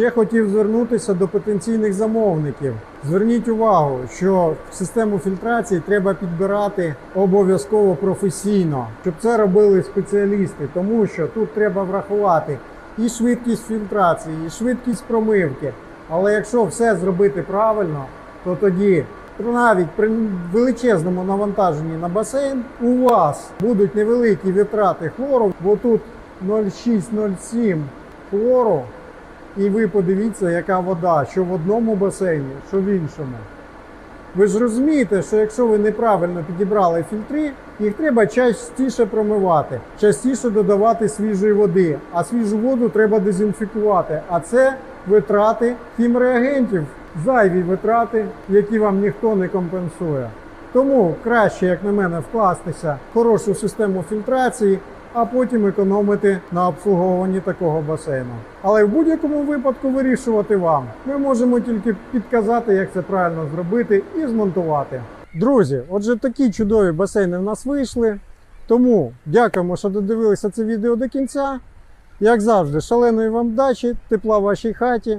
Ще хотів звернутися до потенційних замовників. Зверніть увагу, що систему фільтрації треба підбирати обов'язково професійно, щоб це робили спеціалісти, тому що тут треба врахувати і швидкість фільтрації, і швидкість промивки. Але якщо все зробити правильно, то тоді навіть при величезному навантаженні на басейн у вас будуть невеликі витрати хлору, бо тут 0,6-0,7 хлору. І ви подивіться, яка вода, що в одному басейні, що в іншому. Ви ж розумієте, що якщо ви неправильно підібрали фільтри, їх треба частіше промивати, частіше додавати свіжої води, а свіжу воду треба дезінфікувати. А це витрати хімреагентів, зайві витрати, які вам ніхто не компенсує. Тому краще, як на мене, вкластися в хорошу систему фільтрації, а потім економити на обслуговуванні такого басейну. Але в будь-якому випадку вирішувати вам. Ми можемо тільки підказати, як це правильно зробити і змонтувати. Друзі, отже, такі чудові басейни в нас вийшли. Тому дякуємо, що додивилися це відео до кінця. Як завжди, шаленої вам вдачі, тепла в вашій хаті.